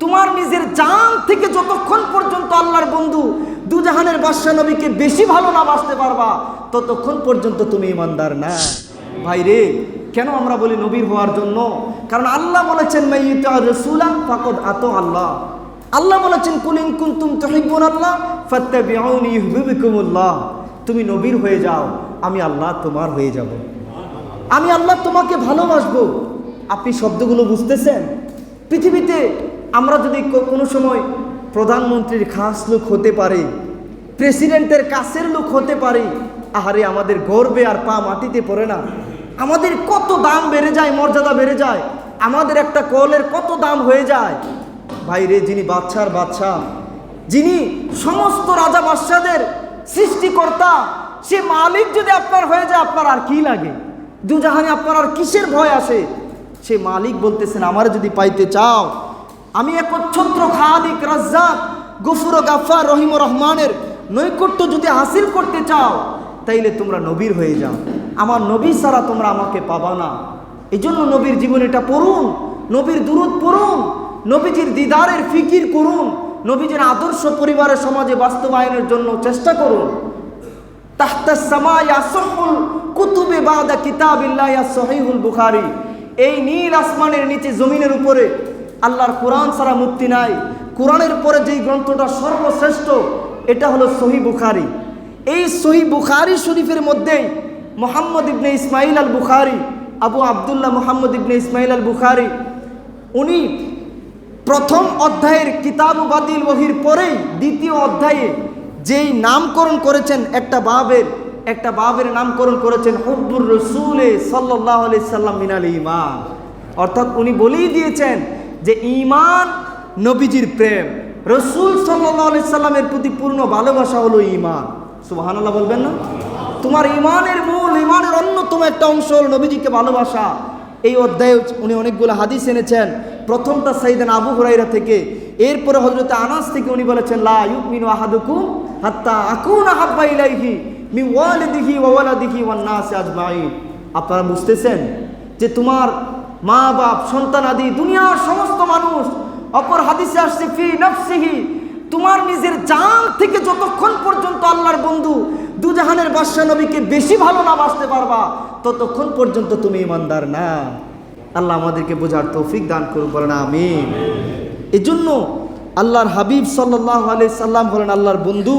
তোমার নিজের জান থেকে যতক্ষণ পর্যন্ত আল্লাহর বন্ধু দুজাহানের বাদশাহ নবীকে বেশি ভালো না বাসতে পারবা, ততক্ষণ পর্যন্ত তুমি ইমানদার না। ভাই রে, কেন আমরা বলি নবীর হওয়ার জন্য? কারণ আল্লাহ বলেছেন রসুলাম ফাকদ আত আল্লাহ। আল্লাহ বলেছেন কুলিন কুন্তুম তহিবুন আল্লাহ, ফাত্তাবিউনি ইউহিব্বুকুমুল্লাহ। তুমি নবীর হয়ে যাও, আমি আল্লাহ তোমার হয়ে যাব। আমি আল্লাহ তোমাকে ভালোবাসবো। আপনি শব্দগুলো বুঝতেছেন? পৃথিবীতে আমরা যদি কোনো সময় প্রধানমন্ত্রীর খাস লোক হতে পারি, প্রেসিডেন্টের কাছের লোক হতে পারি, আহারে আমাদের গর্বে আর পা মাটিতে পড়ে না। আমাদের কত দাম বেড়ে যায়, মর্যাদা বেড়ে যায়, আমাদের একটা কলের কত দাম হয়ে যায়। ভাই রে, যিনি বাচ্চার বাচ্চা যিনি সমস্ত রাজা বাদশাদের সৃষ্টিকর্তা, সে মালিক যদি আপনার হয়ে যায়, আপনার আর কি লাগে? দুজাহানে আপনার আর কিসের ভয় আসে? সে মালিক বলতেছেন, আমার যদি পাইতে চাও আমি একচ্ছত্র খাদিক রাজ্জাক, গফুর ও গাফার রহিম রহমানের নৈকট্য যদি হাসিল করতে চাও, তাইলে তোমরা নবীর হয়ে যাও। আমার নবী ছাড়া তোমরা আমাকে পাবা না। এই জন্য নবীর জীবনীটা পড়ুন, নবীর দুরুদ পড়ুন, নবীজির দিদারের ফিকির করুন, নবীজির আদর্শ পরিবারের সমাজে বাস্তবায়নের জন্য চেষ্টা করুন। কুতুবে বাদা কিতাবিল্লাহ সহিহুল বুখারী। এই নীল আসমানের নিচে জমিনের উপরে আল্লাহর কোরআন ছাড়া মুক্তি নাই। কোরআনের পরে যেই গ্রন্থটা সর্বশ্রেষ্ঠ, এটা হলো সহি বুখারি। এই সহি বুখারী শরীফের মধ্যেই মোহাম্মদ ইবনে ইসমাইল আল বুখারী আবু আবদুল্লাহ মোহাম্মদ ইবনে ইসমাইল আল বুখারী উনি প্রথম অধ্যায়ের কিতাব বাতিল বহির পরেই দ্বিতীয় অধ্যায়ে যেই নামকরণ করেছেন, একটা বাবের একটা বাবের নামকরণ করেছেন, হব্বুর রসুলে সাল্লাহ আলি সাল্লাম মিনাল ইমান অর্থাৎ উনি বলেই দিয়েছেন যে ইমান নবীজির প্রেম, রসুল সাল্লাহ আলি সাল্লামের প্রতি পূর্ণ ভালোবাসা হলো ইমান সুবাহান্লাহ বলবেন না? তোমার ইমানের মূল ইমানের অন্যতম একটা অংশ হল নবীজিকে ভালোবাসা। এই অধ্যায়ে উনি অনেকগুলো হাদিস এনেছেন। প্রথমটা সাইদান আবু হুরাইরা থেকে, এরপরে হজরত আনাস থেকে উনি বলেছেন, লা ইউমিনু আহাদুকুম হাত্তা আকুন আহাব্বা মি ওয়ালিদিহি ওয়া ওয়ালাদিহি ওয়ান নাস আজমাইন। আপনারা বুঝতেছেন যে তোমার মা বাপ, সন্তান আদি, দুনিয়ার সমস্ত মানুষ, অপর হাদিসে আসছে, ফি নফসিহি, তোমার নিজের জান থেকে যতক্ষণ পর্যন্ত আল্লাহর বন্ধু দুজাহানের বাদশাহ নবীকে বেশি ভালো না বাসতে পারবা, ততক্ষণ পর্যন্ত তুমি ইমানদার না। আল্লাহ আমাদেরকে বোঝার তৌফিক দান করুন বলেন আমিন। এজন্য আল্লাহর হাবিব সাল্লাহ আলি সাল্লাম হলেন আল্লাহর বন্ধু